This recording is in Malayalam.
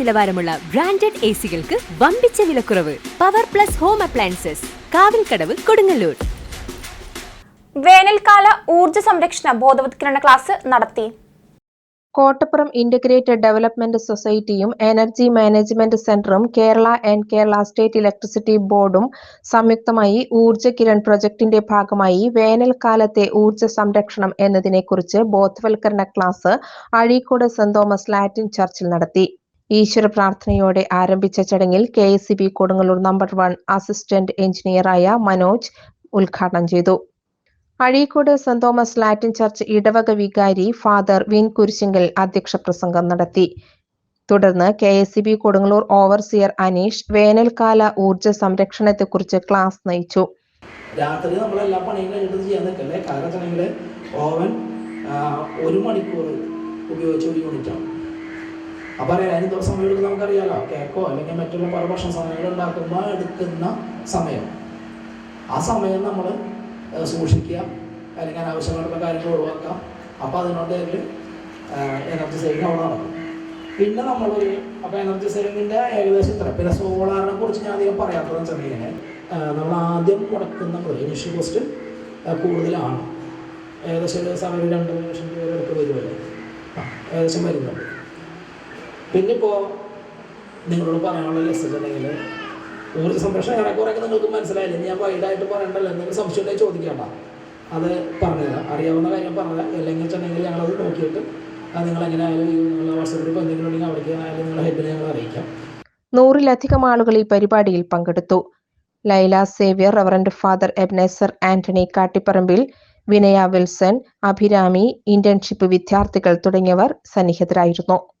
നിലവാരമുള്ള ബ്രാൻഡഡ് എ സികൾക്ക് വമ്പിച്ച വിലക്കുറവ്. Power plus home appliances Kavilkadavu Kodungallur. വേനൽക്കാല ഊർജ സംരക്ഷണ ബോധവത്കരണ ക്ലാസ് നടത്തി. കോട്ടപ്പുറം ഇന്റഗ്രേറ്റഡ് ഡെവലപ്മെന്റ് സൊസൈറ്റിയും എനർജി മാനേജ്മെന്റ് സെന്ററും Kerala and Kerala state electricity ബോർഡും സംയുക്തമായി ഊർജ കിരൺ പ്രൊജക്ടിന്റെ ഭാഗമായി വേനൽക്കാലത്തെ ഊർജ സംരക്ഷണം എന്നതിനെക്കുറിച്ച് ബോധവൽക്കരണ class Azhikode saint Thomas Latin ചർച്ചിൽ നടത്തി. ഈശ്വര പ്രാർത്ഥനയോടെ ആരംഭിച്ച ചടങ്ങിൽ K S C B Kodungallur number one assistant എഞ്ചിനീയറായ Manoj ഉദ്ഘാടനം ചെയ്തു. Azhikode saint Thomas Latin church ഇടവക വികാരി ഫാദർ വിൻ കുരിശിങ്കൽ അധ്യക്ഷ പ്രസംഗം നടത്തി. തുടർന്ന് K S C B Kodungallur overseer Aneesh വേനൽക്കാല ഊർജ സംരക്ഷണത്തെക്കുറിച്ച് ക്ലാസ് നയിച്ചു. രാത്രി പണിയും കഴിഞ്ഞിട്ട് ചെയ്യാൻ നിൽക്കല്ലേ? കാരണം ഓവൻ ഒരു മണിക്കൂർ ഉപയോഗിച്ച ഒരു യൂണിറ്റ് ആണ് അപ്പോൾ അറിയാം അതിന് ദിവസം വീടുകൾ നമുക്കറിയാലോ കേക്കോ അല്ലെങ്കിൽ മറ്റുള്ള പല ഭക്ഷണ സാധനങ്ങൾ ഉണ്ടാക്കുമ്പോൾ എടുക്കുന്ന സമയം. ആ സമയം നമ്മൾ സൂക്ഷിക്കുക അല്ലെങ്കിൽ അനാവശ്യമായിട്ടുള്ള കാര്യങ്ങൾ ഒഴിവാക്കാം അപ്പോൾ അതിനോട് എനർജി സേവിങ് അവിടെ നടക്കും. പിന്നെ നമ്മൾ അപ്പോൾ എനർജി സേവിങ്ങിന്റെ ഏകദേശം ഇത്ര. പിന്നെ സോളാറിനെ കുറിച്ച് ഞാൻ അധികം പറയാത്തതെന്ന് വെച്ചിട്ടുണ്ടെങ്കിൽ നമ്മൾ ആദ്യം മുടക്കുന്ന ഇനിഷ്യൽ കോസ്റ്റ് കൂടുതലാണ്. ഏകദേശം ഒരു സമയം ഒരു രണ്ട് ലക്ഷം രൂപ അടുത്ത് വരുമല്ലേ ഏകദേശം വരുന്നുണ്ട്. പിന്നെ ഇപ്പോൾ നിങ്ങളോട് പറയാനുള്ള ലെസ്സേജ് ഉണ്ടെങ്കിൽ ഊർജ സംരക്ഷണം ഏറെക്കുറെയൊക്കെ നിങ്ങൾക്ക് മനസ്സിലായില്ല? ഞാൻ വൈഡായിട്ട് പറയണ്ടല്ലോ. എന്തെങ്കിലും സംശയം ഉണ്ടെങ്കിൽ ചോദിക്കണ്ട. അത് പറഞ്ഞുതരാം. അറിയാവുന്ന കാര്യം പറഞ്ഞുതരാം. അല്ലെങ്കിൽ വെച്ചിട്ടുണ്ടെങ്കിൽ ഞങ്ങളത് നോക്കിയിട്ട് അത് നിങ്ങൾ എങ്ങനെയായാലും നിങ്ങളുടെ വാട്സപ്പ് ഗ്രൂപ്പ് എന്തെങ്കിലും ഉണ്ടെങ്കിൽ അവിടേക്ക് ആയാലും നിങ്ങളുടെ ഹെഡിനെ ഞങ്ങൾ അറിയിക്കാം. നൂറിലധികം ആളുകൾ ഈ പരിപാടിയിൽ പങ്കെടുത്തു. Laila Xavier reverend father Ebenezer Antony Kattiparambil Vinaya Wilson Abhirami internship വിദ്യാർത്ഥികൾ തുടങ്ങിയവർ സന്നിഹിതരായിരുന്നു.